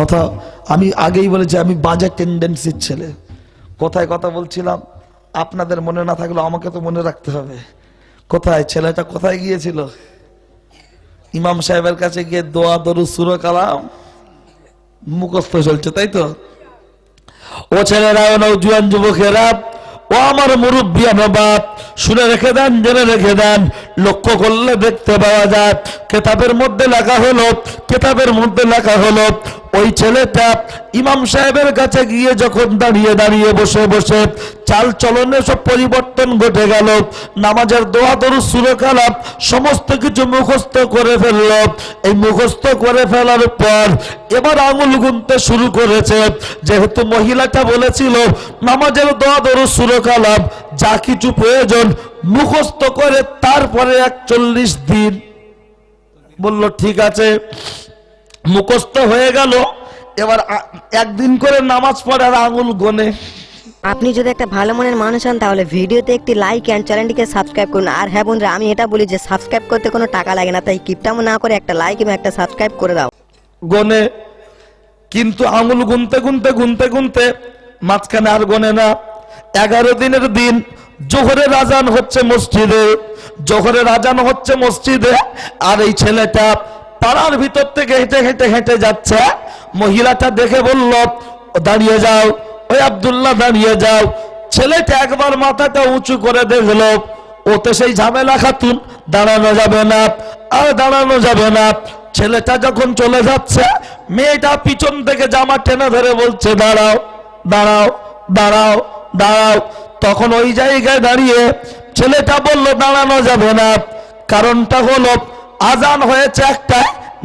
কথা, আমি আগেই বলেছি, আমি বাজে টেন্ডেন্সির ছেলে। কোথায় কথা বলছিলাম? আপনাদের মনে না থাকলে আমাকে তো মনে রাখতে হবে। কোথায়? ছেলেটা কোথায় গিয়েছিল? ইমাম সাহেবের কাছে গিয়ে দোয়া দরু সুর, কালাম মুখস্থ চলছে, তাই তো? ও ছেলেরা, ও নৌজুয়ান যুবকেরা, ও আমার মুরব্বিয়ানো বাপ, শুনে রেখে দেন, জেনে রেখে দেন, লক্ষ্য করলে দেখতে পাওয়া যায়, কেতাবের মধ্যে লেখা হলো, কেতাবের মধ্যে লেখা হলো ওই ছেলেটা ইমাম সাহেবের কাছে গিয়ে যখন দাঁড়িয়ে দাঁড়িয়ে বসে বসে চাল চলনে সব পরিবর্তন ঘটে গেল, নামাজের দোয়া দরু সুরকালাপ সমস্ত কিছু মুখস্থ করে ফেলল। এই মুখস্থ করে ফেলার পর এবার আঙুল গুনতে শুরু করেছে। যেহেতু মহিলাটা বলেছিল, নামাজের দোয়া দরু সুরকালাপ যা কিছু প্রয়োজন মুখস্থ করে তারপরে একচল্লিশ দিন। বলল, ঠিক আছে। মুখস্থ হয়ে গেল। এবার একদিন করে নামাজ পড়ার আঙুল গনে। আপনি যদি একটা ভালো মনের মানুষ হন তাহলে ভিডিওতে একটি লাইক অ্যান্ড চ্যানেলটিকে সাবস্ক্রাইব করুন। আর হ্যাঁ বন্ধুরা আমি এটা বলি যে সাবস্ক্রাইব করতে কোনো টাকা লাগে না তাই কিপটামো না করে একটা লাইক এবং একটা সাবস্ক্রাইব করে দাও। গনে। কিন্তু আঙুল গুনতে গুনতে গুনতে গুনতে মাঝখানে আর গনে না। এগারো দিনের দিন জোহরের আজান হচ্ছে মসজিদে। জোহরের আজান হচ্ছে মসজিদে। আর এই ছেলেটা পাড়ার ভিতর থেকে হেঁটে হেঁটে হেঁটে যাচ্ছে। মহিলাটা দেখে বলল, দাঁড়িয়ে যাও, ওই আব্দুল্লাহ দাঁড়িয়ে যাও। ছেলেটা একবার মাথাটা উঁচু করে দেখল ওতে সেই ঝামেলা খাতুন, দাঁড়ানো যাবে না, আর দাঁড়ানো যাবে না। ছেলেটা যখন চলে যাচ্ছে, মেয়েটা পিছন থেকে জামা টেনে ধরে বলছে, দাঁড়াও দাঁড়াও দাঁড়াও দাঁড়াও। তখন ওই জায়গায় দাঁড়িয়ে ছেলেটা বলল, দাঁড়ানো যাবে না। কারণটা হলো আজান হয়েছে একটা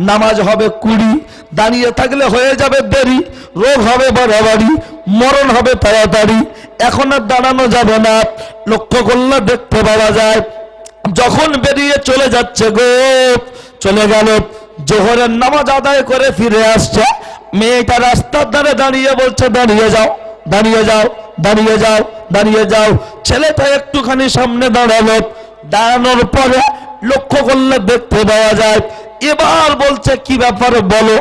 নামাজ হবে কুড়ি, দাঁড়িয়ে থাকলে হয়ে যাবে দেরি, রোগ হবে বাড়াবাড়ি, মরণ হবে তাড়াতাড়ি, এখন আর দাঁড়ানো যাবে না। লক্ষ্য করলে দেখতে পাওয়া যায়, যখন বেরিয়ে চলে যাচ্ছে গো, চলে গেল, জোহরের নামাজ আদায় করে ফিরে আসছে, মেয়েটা রাস্তার ধারে দাঁড়িয়ে বলছে, দাঁড়িয়ে যাও দাঁড়িয়ে যাও দাঁড়িয়ে যাও দাঁড়িয়ে যাও। ছেলেটা একটুখানি সামনে দাঁড়াল দাঁড়ানোর পরে লক্ষ্য করলে দেখতে পাওয়া যায়, এবার বলছে, কি ব্যাপার বলো?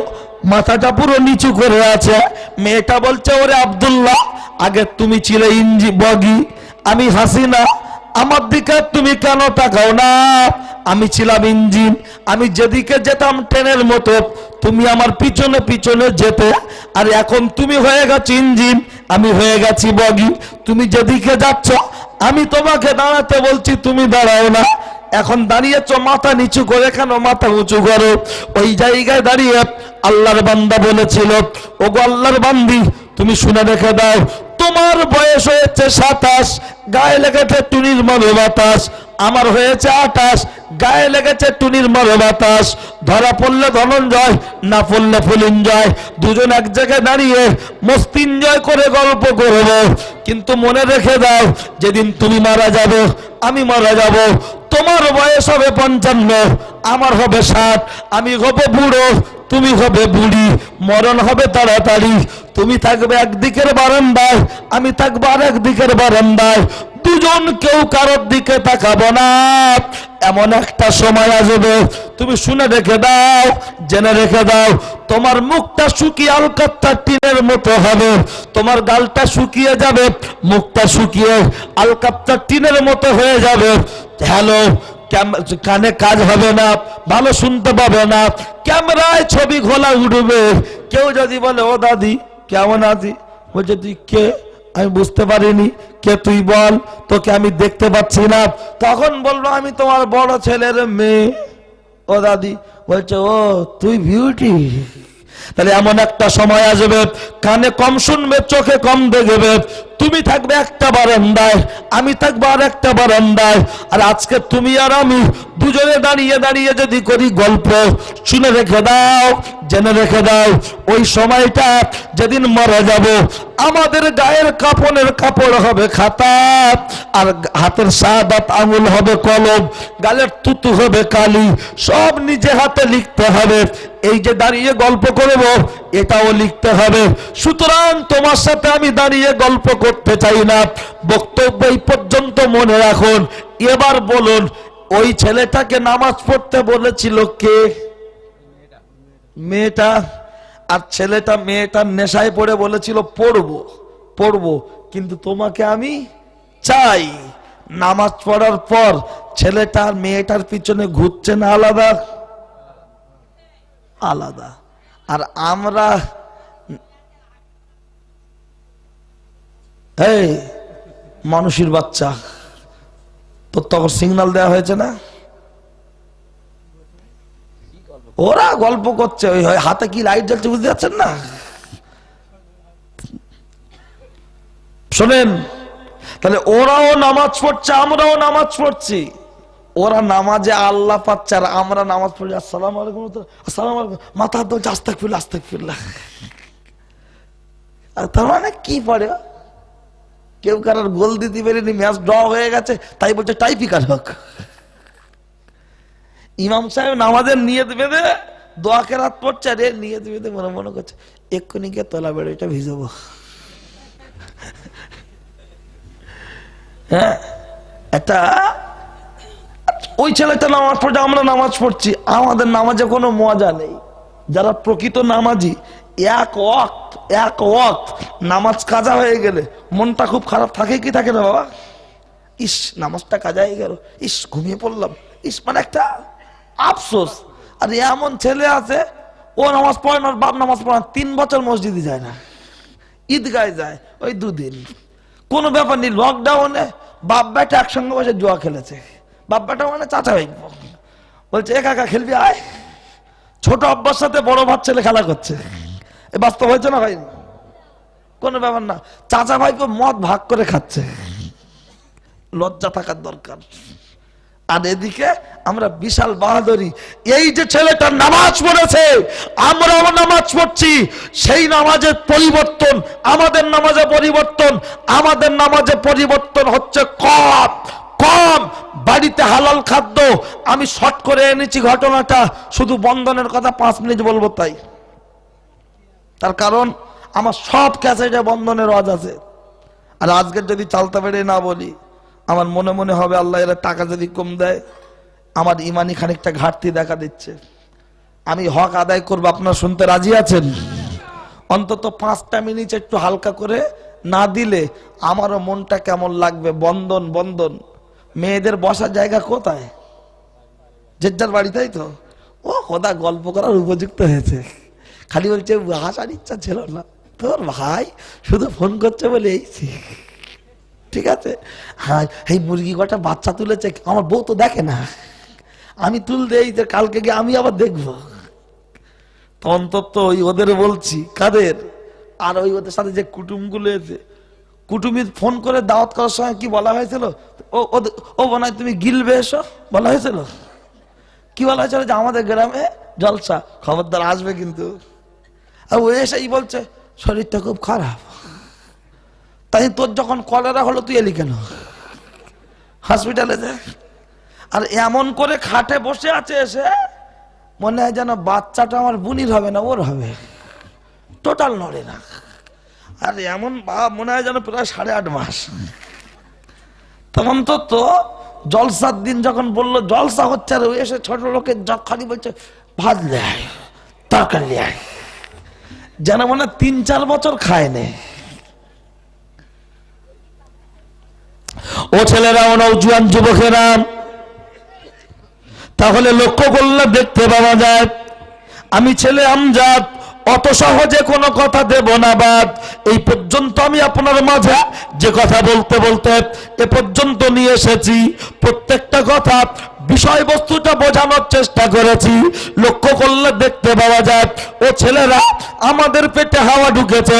মাথাটা পুরো নিচু করে আছে। মেয়েটা বলছে, ওরে আব্দুল্লাহ, আগে তুমি ছিলে ইঞ্জি, বগি, আমি হাসিনা। আমার দিকে তুমি কেন তাকাও না? আমি ছিলাম ইঞ্জিন। আমি যেদিকে যেতাম ট্রেনের মতো, তুমি আমার পিছনে পিছনে যেতে। আর এখন তুমি হয়ে গেছো ইঞ্জিন, আমি হয়ে গেছি বগি। তুমি যেদিকে যাচ্ছ আমি তোমাকে দাঁড়াতে বলছি, তুমি দাঁড়াও না। এখন দাঁড়িয়েছ, মাথা নিচু করে কেন? মাথা উঁচু করো। ওই জায়গায় দাঁড়িয়ে আল্লাহর বান্দা বলেছিল, ওগো আল্লাহর বান্দি, তুমি শুনে রেখে দাও তোমার বয়স হয়েছে সাতাশ, গায়ে লেগেছে টুনির মরো বাতাস। আমার হয়েছে আঠাশ, গায়ে লেগেছে টুনির মরো বাতাস। ধরা পড়লে ধনঞ্জয়, না পড়লে ফুলিঞ্জয়। দুজন এক জায়গায় দাঁড়িয়ে মস্তিঞ্জয় করে গল্প করব। কিন্তু মনে রেখে দাও, যেদিন তুমি মারা যাবে, আমি মারা যাব। তোমার বয়স হবে পঞ্চান্ন, আমার হবে ষাট, আমি হব বুড়ো। তুমি হবে বুড়ি, মরণ হবে তাড়াতাড়ি। তুমি থাকবে একদিকের বারান্দায়, আমি থাকব আর একদিকের বারান্দায়। দুজন কেউ কারোর দিকে তাকাবো না। এমন একটা সময় আসবে, তুমি শুনে রেখে দাও, জেনে রেখে দাও, তোমার মুখটা শুকিয়ে আলকাত্তা টিনের মতো হবে। তোমার গালটা শুকিয়ে যাবে, মুখটা শুকিয়ে আলকাত্তা টিনের মতো হয়ে যাবে। হ্যালো কানে কাজ হবে না, ভালো শুনতে পাবে না, ক্যামেরায় ছবি খোলা উঠবে। কেউ যদি বলে, ও দাদি, কেমন আদি বলছে, তুই কে? আমি বুঝতে পারিনি, কে তুই বল? তোকে আমি দেখতে পাচ্ছি না। তখন বলব আমি তোমার বড় ছেলের মেয়ে। ও দাদি, বলছে, ও, তুই বিউটি তাহলে এমন একটা সময় আসবে, কানে কম শুনবে, চোখে কম দেখবে। তুমি থাকবে একটা বারান্দায়, আমি থাকব আর একটা বারান্দায়। আর আজকে তুমি আর আমি দুজনে দাঁড়িয়ে দাঁড়িয়ে যদি করি গল্প, শুনে রেখে দাও, জেনে রেখে দাও, ওই সময়টা যেদিন মারা যাব, আমাদের গায়ের কাপড়ের কাপড় হবে খাতা, আর হাতের সাদাত আঙুল হবে কলম, গালের তুতু হবে কালি, সব নিজে হাতে লিখতে হবে। এই যে দাঁড়িয়ে গল্প করব, এটাও লিখতে হবে। সুতরাং তোমার সাথে আমি দাঁড়িয়ে গল্প করতে চাই না। বক্তব্য এই পর্যন্ত মনে রাখুন। এবার বলুন ওই ছেলেটাকে নামাজ পড়তে বলেছিল কে? মেয়েটা। আর ছেলেটা মেয়েটার নেশায় পড়ে বলেছিল, পড়ব পড়ব, কিন্তু তোমাকে আমি চাই। নামাজ পড়ার পর ছেলেটা আর মেয়েটার পিছনে ঘুরছে না আলাদা? আলাদা। আর আমরা মানুষের বাচ্চা। তোর তখন সিগন্যাল দেওয়া হয়েছে না? ওরা গল্প করছে, ওই হাতে কি লাইট জ্বলছে বুঝতে পারছেন না? শোনেন, তাহলে ওরাও নামাজ পড়ছে, আমরাও নামাজ পড়ছি। ওরা নামাজে আল্লাহ পাচ্ছে আর আমরা নামাজ পড়ি। আসসালাম আলাইকুম আসসালাম আলাইকুম। মাথা ধরছে আস্তাক ফিরল আস্তাক ফিরলা তার মানে কি পড়ে? কেউ কারোর গোল দিতে পারেনি ম্যাচ ড্র হয়ে গেছে, তাই বলছে টাইপিকার হোক। ইমাম সাহেব নামাজের নিয়ত বেঁধে দোয়াকে রাত পড়ছে রে নিয়ত বেঁধে মনে মনে করছে, এক্ষুনি গিয়ে তলা বেড়ে এটা ভিজাবো। হ্যাঁ একটা, ওই ছেলেটা নামাজ পড়ছে, আমরা নামাজ পড়ছি, আমাদের নামাজে কোনো মজা নেই। যারা প্রকৃত নামাজি, এক ওয়াক্ত এক ওয়াক্ত নামাজ কাজা হয়ে গেলে মনটা খুব খারাপ থাকে কি থাকে না বাবা? ইস, নামাজটা কাজা হয়ে গেল। ইস, ঘুমিয়ে পড়লাম। ইস মানে একটা আফসোস। আর এমন ছেলে আছে, ও নামাজ পড়ে না বাপ নামাজ পড়ে না, তিন বছর মসজিদে যায় না। ঈদগায় যায়, ওই দুদিন। কোনো ব্যাপার নেই লকডাউনে বাপ বেটা একসঙ্গে বসে জুয়া খেলেছে। বাপ বেটা মানে চাচা ভাই। বলছে, একা একা খেলবি? আয়। ছোট আব্বার সাথে বড় ভাত ছেলে খেলা করছে। বাস্তব হয়েছে না ভাই কোনো ব্যাপার না। চাচা ভাইকে মদ ভাগ করে খাচ্ছে। লজ্জা থাকার দরকার। আর এদিকে আমরা বিশাল বাহাদুরি। এই যে ছেলেটা নামাজ পড়েছে, আমরাও নামাজ পড়ছি। সেই নামাজের পরিবর্তন, আমাদের নামাজে পরিবর্তন, আমাদের নামাজে পরিবর্তন হচ্ছে কম। কম বাড়িতে হালাল খাদ্য। আমি শর্ট করে এনেছি ঘটনাটা, শুধু বন্ধনের কথা পাঁচ মিনিট বলব তাই। তার কারণ, আমার সব ক্যাসেটে বন্ধনের ওয়াজ আছে। আর আজকের যদি চালতা বেড়ে না বলি, আমার মনে মনে হবে আল্লাহ এরা টাকা যদি কম দেয়, আমার ইমানি খানিকটা ঘাটতি দেখা দিচ্ছে। আমি হক আদায় করব, আপনারা শুনতে রাজি আছেন? অন্তত পাঁচটা মিনিট একটু হালকা করে না দিলে আমারও মনটা কেমন লাগবে? বন্ধন বন্ধন। মেয়েদের বসার জায়গা কোথায়? যে যার বাড়িতেই তো? ও খোদা, গল্প করার উপযুক্ত হয়েছে। খালি বলছে হাসার ইচ্ছা ছিল না তোর ভাই, শুধু ফোন করছে বলে এইছি ঠিক আছে? হ্যাঁ এই মুরগি কটা বাচ্চা তুলেছে, আমার বউ তো দেখে না। আমি তুল দেই যে কালকে গিয়ে আমি আবার দেখব। অন্তত ওই ওদের বলছি, কাদের? আর ওই ওদের সাথে যে কুটুমগুলো এসে কুটুমি ফোন করে দাওয়াত করার সময় কি বলা হয়েছিল? ও ও হয় তুমি গিলবে এসো, বলা হয়েছিল? কি বলা হয়েছিল যে আমাদের গ্রামে? জলসা, খবরদার আসবে কিন্তু। আর ও এসেই বলছে, শরীরটা খুব খারাপ। তাই তোর যখন কলেরা হলো, তুই এলি কেন? হসপিটালে যে। আর এমন করে খাটে বসে আছে এসে, মনে হয় যেন বাচ্চাটা আমার বুনির হবে না, ওর হবে। টোটাল নড়ে না। আর এমন মনে হয় যেন প্রায় সাড়ে আট মাস। তখন তো তো জলসার দিন যখন বলল, জলসা হচ্ছে আর এসে ছোট লোকের খালি বলছে, ভাত লেয় তরকারি লেয় যেন মনে তিন, চার বছর খায় নে ও ছেলেরা, ও নৌজুয়ান যুবকেরা, তাহলে লক্ষ্য করলে দেখতে পাওয়া যায়, আমি ছেলে আমজাদ, অত সহজে কোনো কথা দেব না বাদ। এই পর্যন্ত আমি আপনার মাঝে যে কথা বলতে বলতে এ পর্যন্ত নিয়ে এসেছি। প্রত্যেকটা কথা বিষয়বস্তুটা বোঝানোর চেষ্টা করেছি। লক্ষ্য করলে দেখতে পাওয়া যায়, ও ছেলেরা আমাদের পেটে হাওয়া ঢুকেছে।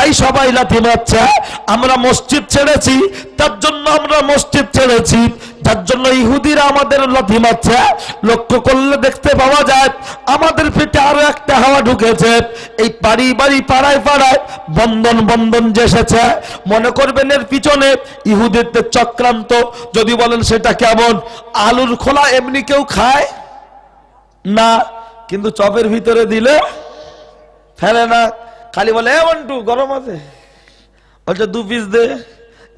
তাই সবাই লাথি মারছে। আমরা মসজিদ ছেড়েছি, তার জন্য আমরা মসজিদ ছেড়েছি, যার জন্য ইহুদিরা আমাদের লাথি মারছে। লক্ষ্য করলে দেখতে পাওয়া যায়, আমাদের পেটে আরও একটা হাওয়া ঢুকেছে। এই বাড়ি বাড়ি পাড়ায় পাড়ায় বন্ধন বন্ধন যে এসেছে। মনে করবেন এর পিছনে ইহুদিদের চক্রান্ত। যদি বলেন সেটা কেমন? আলুর খোলা এমনি কেউ খায়? না, কিন্তু চপের ভিতরে দিলে ফেলে না। খালি বলে, এ গরম আছে। বলছে, দু পিস দে,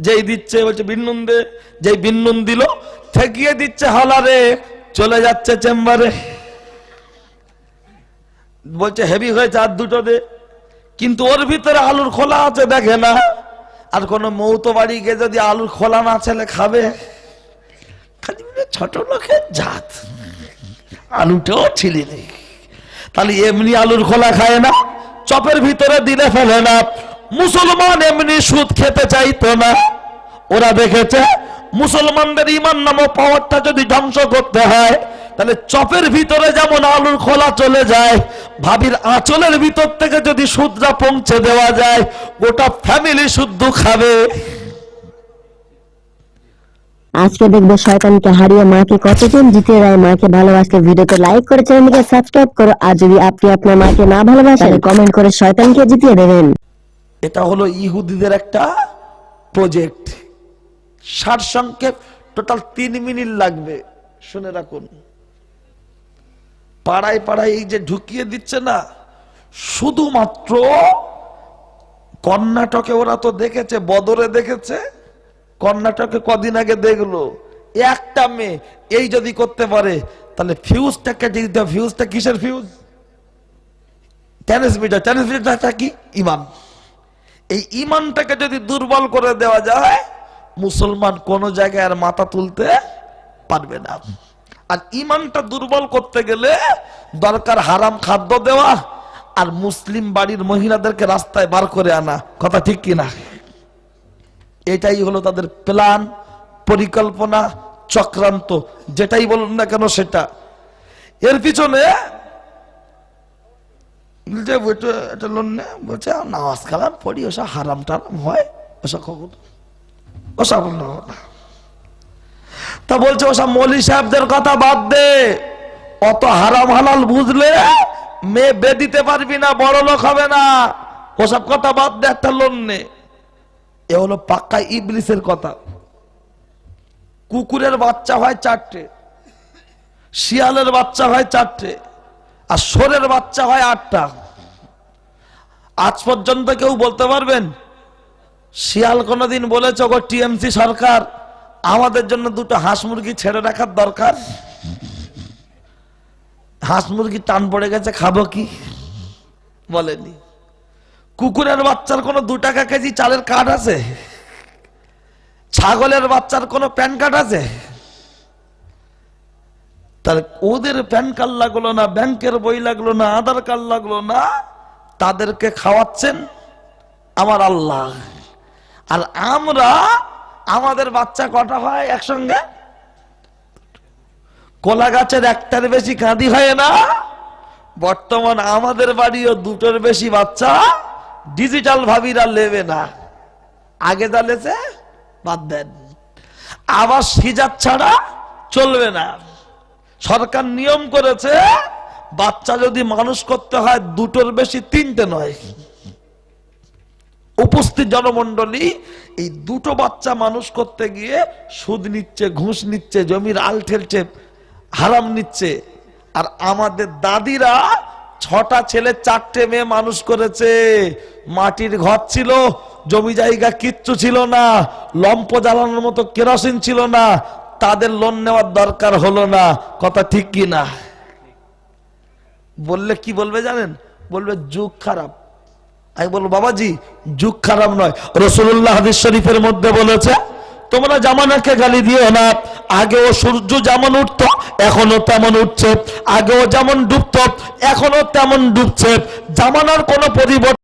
যেই দিচ্ছে, বলছে, বিন্নুন দে। যেই বিন্নুন দিল, ঠেকিয়ে দিচ্ছে হলারে, চলে যাচ্ছে চেম্বারে। বলছে, হেভি হয়েছে, আর দুটো দে। কিন্তু ওর ভিতরে আলুর খোলা আছে, দেখে না। আর কোনো মৌতো বাড়ি গিয়ে যদি আলুর খোলা না ছেলে খাবে, খালি ছোট লোকের জাত, আলুটাও ছিলি নেই তাহলে এমনি আলুর খোলা খায় না। চপের ভিতরে দিলে ফেলে না। মুসলমান এমনি সুদ খেতে চাইতো না। ওরা দেখেছে, মুসলমানদের ইমান নামক পাওয়ারটা যদি ধ্বংস করতে হয়, তাহলে চপের ভিতরে যেমন আলুর খোলা চলে যায়, ভাবির আঁচলের ভিতর থেকে যদি সুদটা পৌঁছে দেওয়া যায়, গোটা ফ্যামিলি শুদ্ধ খাবে। আজকে দেখব শয়তানকে হারিয়ে মাকে কতজন জিতিয়ে দেয় মাকে ভালোবাসলে ভিডিওতে লাইক করে চ্যানেলকে সাবস্ক্রাইব করো। আর যদি আপনি আপনার মাকে না ভালোবাসেন কমেন্ট করে শয়তানকে জিতিয়ে দেবেন। এটা হলো ইহুদিদের একটা প্রজেক্ট সার সংক্ষেপ টোটাল তিন মিনিট লাগবে। শুনে রাখুন। পাড়ায় পাড়ায় এই যে ঢুকিয়ে দিচ্ছে না, শুধুমাত্র কর্ণাটকে ওরা তো দেখেছে, বদরে দেখেছে কর্ণাটকে কদিন আগে দেখল, একটা মেয়ে, এই যদি করতে পারে, তাহলে ফিউজটা কেটে দিতে হবে। ফিউজটা কিসের ফিউজ ট্রান্সমিটার ট্রান্সমিটারটা কি? ইমান। এই ইমানটাকে যদি দুর্বল করে দেওয়া যায়, মুসলমান কোন জায়গায় আর মাথা তুলতে পারবে না। আর ইমানটা দুর্বল করতে গেলে দরকার হারাম খাদ্য দেওয়া আর মুসলিম বাড়ির মহিলাদেরকে রাস্তায় বার করে আনা। কথা ঠিক কিনা? এটাই হলো তাদের প্ল্যান পরিকল্পনা, চক্রান্ত। যেটাই বলুন না কেন সেটা। এর পিছনে এটা লোন নে, বলছে নামাজ কালাম পড়ি, ওসব হারাম টারাম হয়, ওসব কখন ওসব। তা বলছে, ওসব মলি সাহেবদের কথা বাদ দে। অত হারাম হালাল বুঝলে মেয়ে বেদিতে পারবি না বড় লোক হবে না। ওসব কথা বাদ দে, একটা লোন নে। এ হলো পাক্কা ইবলিসের কথা। কুকুরের বাচ্চা হয় চারটে, শিয়ালের বাচ্চা হয় চারটে, আর সোরের বাচ্চা হয় আটটা। আজ পর্যন্ত কেউ বলতে পারবেন, শিয়াল কোনোদিন বলেছে গো টিএমসি সরকার, আমাদের জন্য দুটো হাঁস মুরগি ছেড়ে রাখার দরকার। হাঁস মুরগি টান পড়ে গেছে, খাব কি? বলেনি। কুকুরের বাচ্চার কোনো দু টাকা কেজি চালের কার্ড আছে? ছাগলের বাচ্চার কোনো প্যান কার্ড আছে? তাহলে ওদের প্যান কার্ড লাগল না, ব্যাংকের বই লাগল না, আধার কার্ড লাগল না, তাদেরকে খাওয়াচ্ছেন আমার আল্লাহ। আর আমরা, আমাদের বাচ্চা কটা হয় একসঙ্গে? কলা গাছের একটার বেশি কাঁদি হয় না? বর্তমান আমাদের বাড়িও দুটোর বেশি বাচ্চা। ডিজিটাল ভাবিরা লেবে না। আগে যা বাদ দেন। আবার সিজার ছাড়া চলবে না। সরকার নিয়ম করেছে, বাচ্চা যদি মানুষ করতে হয়, দুটোর বেশি তিনটে নয়। উপস্থিত জনমন্ডলী এই দুটো বাচ্চা মানুষ করতে গিয়ে সুদ নিচ্ছে, ঘুষ নিচ্ছে, জমির আল ঠেলছে, হারাম নিচ্ছে। আর আমাদের দাদিরা ছটা ছেলে, চারটে মেয়ে মানুষ করেছে। মাটির ঘর ছিল, জমি জায়গা কিচ্ছু ছিল না, লম্প জ্বালানোর মতো কেরোসিন ছিল না, তাদের লোন নেওয়ার দরকার হলো না। কথা ঠিক কি না? বললে কি বলবে জানেন? বলবে, যুগ খারাপ। আমি বলব, বাবাজি, যুগ খারাপ নয়। রসুল্লাহ হাদিস শরীফের মধ্যে বলেছে তোমরা জামানাকে গালি দিও না। আগেও সূর্য যেমন উঠত এখনও তেমন উঠছে। আগেও যেমন ডুবত এখনও তেমন ডুবছে। জামানার কোনো পরিবর্তন